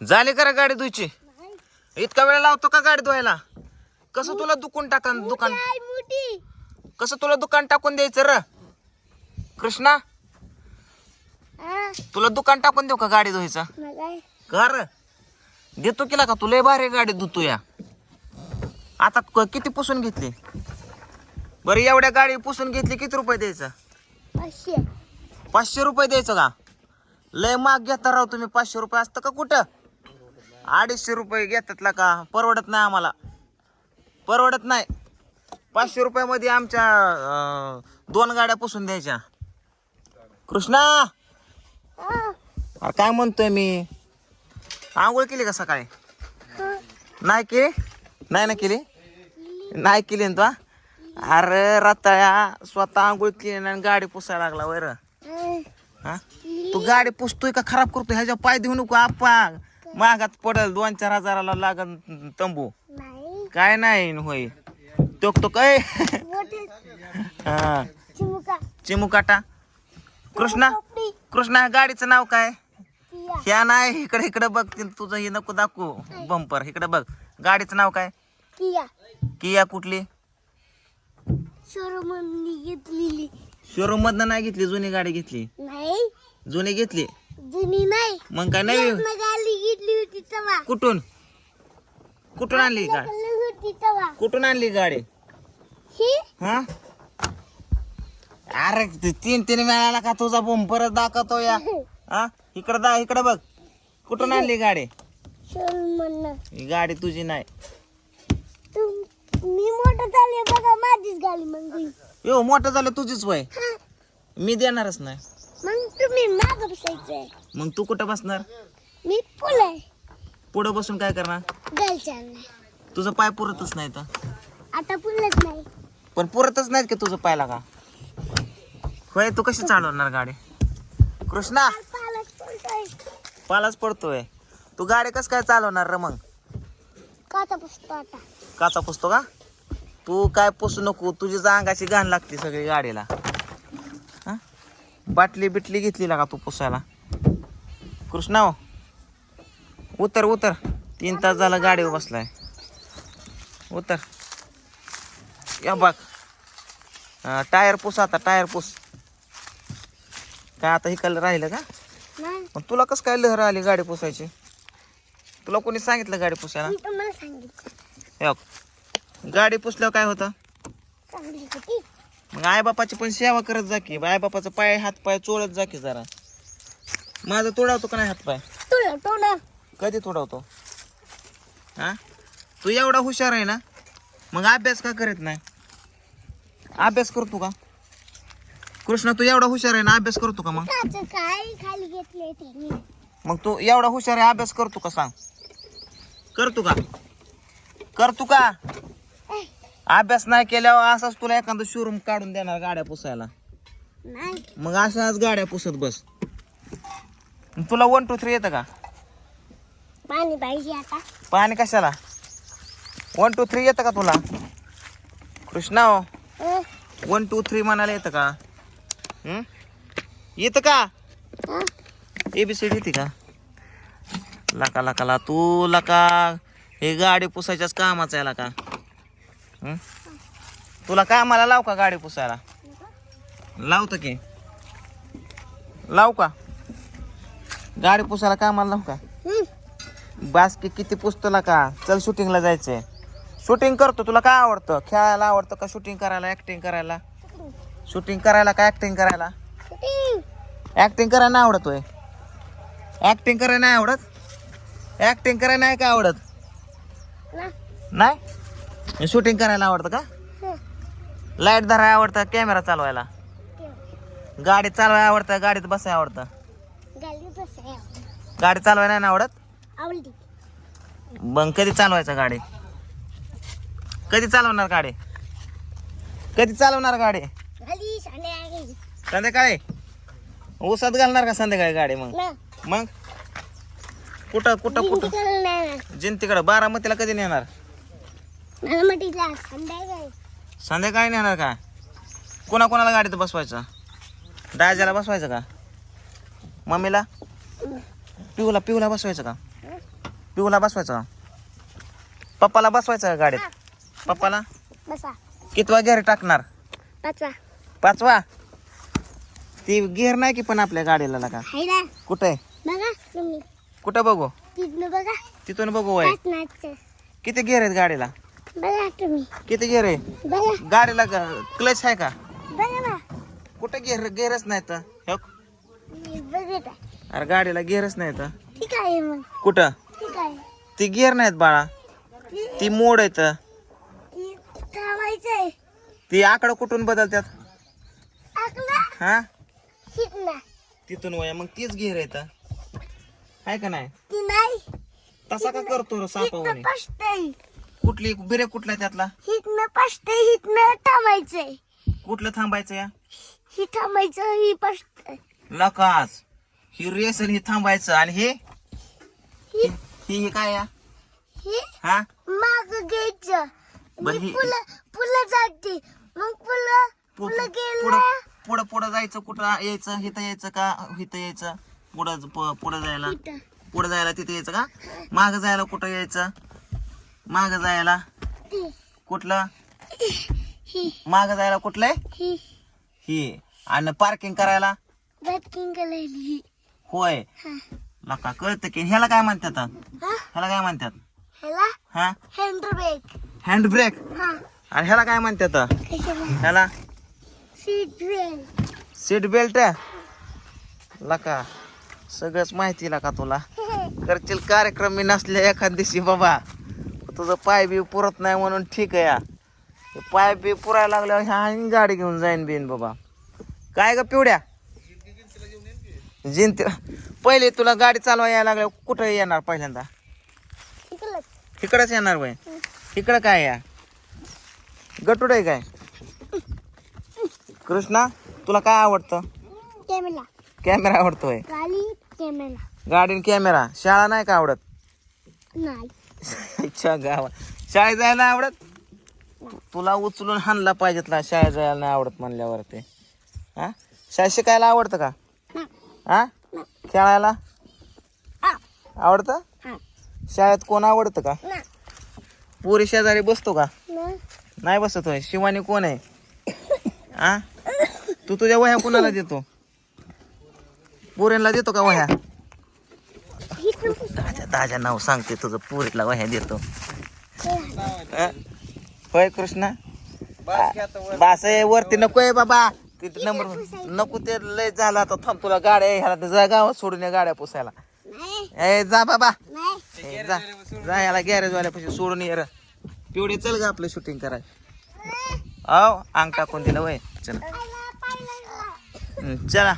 झाली का रे गाडी धुयची? इतका वेळ लावतो का गाडी धुवायला? कसं तुला दुकान? टाका दुकान कसं तुला दुकान टाकून द्यायचं र? कृष्णा तुला दुकान टाकून देऊ का गाडी धुवायचा? कर. देतो केला का तुला भारी गाडी धुतो या आता क- किती पुसून घेतली? बरं एवढ्या गाडी पुसून घेतली किती रुपये द्यायचं? पाचशे. पाचशे रुपये द्यायचं का? लय माग घेता राव तुम्ही पाचशे रुपये असतं का कुठं? अडीचशे रुपये घेतात का? परवडत नाही आम्हाला. परवडत नाही. पाचशे रुपयामध्ये आमच्या दोन गाड्या पुसून द्यायच्या. कृष्णा! अरे काय म्हणतोय मी. आंघोळ केली का सकाळी? नाही केली? नाही ना केली? नाही केली ना तू अरे रताळ्या स्वतः आंघोळ केली आणि गाडी पुसायला लागला वर. हा? तू गाडी पुसतोय का? खराब करतोय? ह्याच्या पाय देऊ नको आपा मागात पडल दोन चार हजाराला लागन तंबू. नाही. काय नाही होय. तो तो काय मोठे हा. चिमुका. चिमुकाटा. कृष्णा कृष्णा गाडीचं नाव काय? ह्या नाही इकडे इकडे बघ ते तुझं हे नको दाखवू. बंपर इकडे बघ. गाडीचं नाव काय? किया. किया कुठली? शोरूम घेतलेली. शोरूम मधनं नाही घेतली जुनी गाडी घेतली. नाही. जुनी घेतली? जुनी नाही. मग काय नवी? लग्न घेतली होती तेव्हा कुठून? कुठून आणली गाडी? लग्न होती तेव्हा कुठून आणली गाडी? ही? हा? अरे ते तीन तीन मिळाला का तुझा बंपरच दाखवतो या? हा? इकडे दा इकडे बघ. कुठून आणली गाडी? म्हणणं ही गाडी तुझी नाही. मी मोठं झाले बघा माझीच गाडी मग. यो मोठं झालं तुझीच वय. मी देणारच नाही. मग तुम्ही माग बसायचंय. मग तू कुठं बसणार? मी आहे. पुढं बसून काय करणार? नाही तुझं पाय पुरतच नाही तर आता फुलच नाही. पण पुरतच नाहीत की तुझं पायला का? होय तू कशी चालवणार गाडी? कृष्णा! पालक पालाच पडतोय. तू गाडी कस काय चालवणार र मग? काचा आता. काचा पुसतो का? तू काय पुसू नको. तुझी अंगाची घाण लागते सगळी गाडीला? बाटली बिटली घेतली का तू पुसायला. कृष्णा हो. उतर उतर. तीन तास झाला गाडीवर बसलाय. उतर. या बघ. टायर पुस आता टायर पुस. काय आता हिकायला राहिलं का? पण तुला कसं काय लहर आली गाडी पुसायची? तुला कोणी सांगितलं गाडी पुसायला? गाडी पुसल्यावर काय होती. मग आईबापाची पण सेवा करत जा की आईबापाचं पाय हात पाय चोळत जा की जरा. माझं तोडावतो का नाही हात पाय? तुला तोडा. कधी तोडावतो? हा? तू एवढा हुशार आहे ना मग अभ्यास का करत नाही? अभ्यास करतो का? कृष्णा तू एवढा हुशार आहे ना अभ्यास करतो का मग? काच काय खाली घेतले ते मी मग तू एवढा हुशार आहे अभ्यास करतो का सांग? करतो का? करतो का? अभ्यास नाही केल्यावर असाच तुला एखादं शोरूम काढून देणार गाड्या पुसायला. नाही. मग अशाच गाड्या पुसत बस. तुला वन टू थ्री येतं का? पाणी पाहिजे आता. पाणी कशाला? वन टू थ्री येतं का तुला? कृष्णा हो. अ, वन टू थ्री म्हणायला येतं का? हं? येतं का? हा? ए बी सी डी येते का? लका लका ला तू लका. हे गाडी पुसायच्याच कामाचं आहे लका. हं? तुला कामाला लाव का गाडी पुसायला? लावतो की. लाव का? गाडी पुसायला कामाला लाव का? हं, बास की किती पुसतला का? चल शूटिंगला जायचंय. शूटिंग करतो तुला काय आवडतं? खेळायला आवडतं का शूटिंग करायला ऍक्टिंग करायला? शूटिंग करायला का ऍक्टिंग करायला. ऍक्टिंग करायला नाही आवडतोय ऍक्टिंग करायला नाही आवडत? ऍक्टिंग करायला नाही का आवडत? नाही? शूटिंग करायला आवडतं का? लाइट धरायला आवडतं कॅमेरा चालवायला. गाडी चालवायला आवडतं गाडीत बसायला आवडतं? गाडी चालवायला नाही ना आवडत मग कधी चालवायचं गाडी? कधी चालवणार गाडी? कधी चालवणार गाडी? संध्याकाळी? ऊसात घालणार का संध्याकाळी गाडी मग? मग? कुठं कुठं कुठं? जिंतीकडं बारामतीला कधी नेणार? मला म्हटलं संध्याकाळी. संध्याकाळी नेणार का? कोणा कोणाला गाडीत बसवायचं? दाजाला बसवायचं का? मम्मीला? पिऊला पिऊला बसवायचं का? पिऊला बसवायचं पप्पाला बसवायचं का गाडीत? पप्पाला? बसा. कितवा गेअर टाकणार? पाचवा. पाचवा? ती गेअर नाही की पण आपल्या गाडीला का कुठं? आहे बघा तुम्ही. कुठं बघू? तिथनं बघा. तिथून बघू वय. किती गेअर आहेत गाडीला? बघा तुम्ही. किती गेअर आहे? बघा. गाडीला क्लच आहे का? बघा ना. कुठं गेअर गेअरच नाही तर? हे बघ. मी बघत आहे अरे गाडीला गेअरच नाही तर. ठीक आहे मग. कुठं? ठीक आहे. ती गेअर नाहीत बाळा. ती ती मोड आहेत ती थांबायचंय ती आकडं कुठून बदलतात आकला हा? तिथून वया. मग तीच गेअर येत आहे का नाही? ती नाही. तसा का करतो रे कुठली बिरे कुठला त्यातला? हिटनं पसतंय हिटनं थांबायचंय. कुठलं थांबायचं या? ही थांबायचं ही पसतंय लकाच ही रेस आणि ही थांबायचं. आणि हे? ही? ही ही काय या? ही? हा? माग घ्यायचं. बरं, ही- जाते. मग पुढं गेलं. पुढं पुढं जायचं कुठं? यायचं इथं यायचं का? इथं यायचं. पुढं प- पुढं जायला. इथं पुढं जायला तिथे यायचं का? माग जायला कुठं यायचं? माग जायला? कुठलं? माग जायला कुठलंय ही ही. आणि पार्किंग करायला? होय. लका कळतं की. ह्याला काय म्हणतात? ह्याला काय म्हणतात? हा? हँड ब्रेक हँड ब्रेक हा. आणि ह्याला काय म्हणतात? ह्याला? सीट ब्रेक सीट बेल्ट लका सगळंच माहिती लका तुला. करशील कार्यक्रम मी नसले एखाद दिवशी बाबा. तुझं पाय बी पुरत नाही म्हणून ठीक आहे या. पाय बी पुरायला लागल्यावर ह्या आणि गाडी घेऊन जाईन बिन बाबा. काय ग पिवड्या? जिंती पहिले तुला गाडी चालवा यायला लागल्या कुठं येणार पहिल्यांदा? इकडंच येणार वय इकडं काय या? गटुड आहे काय? कृष्णा तुला काय आवडतं? कॅमेरा. कॅमेरा आवडतोय. गाडी कॅमेरा. शाळा नाही का आवडत? नाही. अच्छा गावात. शाळेत जायला नाही आवडत? तुला उचलून हाणला पाहिजे तुला शाळेत जायला नाही आवडत म्हणल्यावर ते. हा? शाळेत शिकायला आवडतं का? ना हा? खेळायला? आवडतं? हा. शाळेत कोण आवडतं का? ना पुरी शेजारी बसतो का? ना नाही बसत होय. शिवानी कोण आहे? हा? तू तुझ्या वह्या कोणाला देतो? पुरीला देतो का वह्या? दाजा दाजा नाव सांगते तुझं पुरीला वह्या देतो. हा? होय कृष्णा? बास आहे वरती नको आहे बाबा. तिथे नंबर नको ते लय झाला तर थांब तुला गाड्या ह्याला तर जा गावात सोडून ये गाड्या पुसायला. नाही. ए जा बाबा. ए, जा. जा याला गॅरेज वाल्यापाशी सोडून ये रे. पिवडे चल ग आपलं शूटिंग कराय अहो अंग टाकून दिलं वय? चला. हं, चला.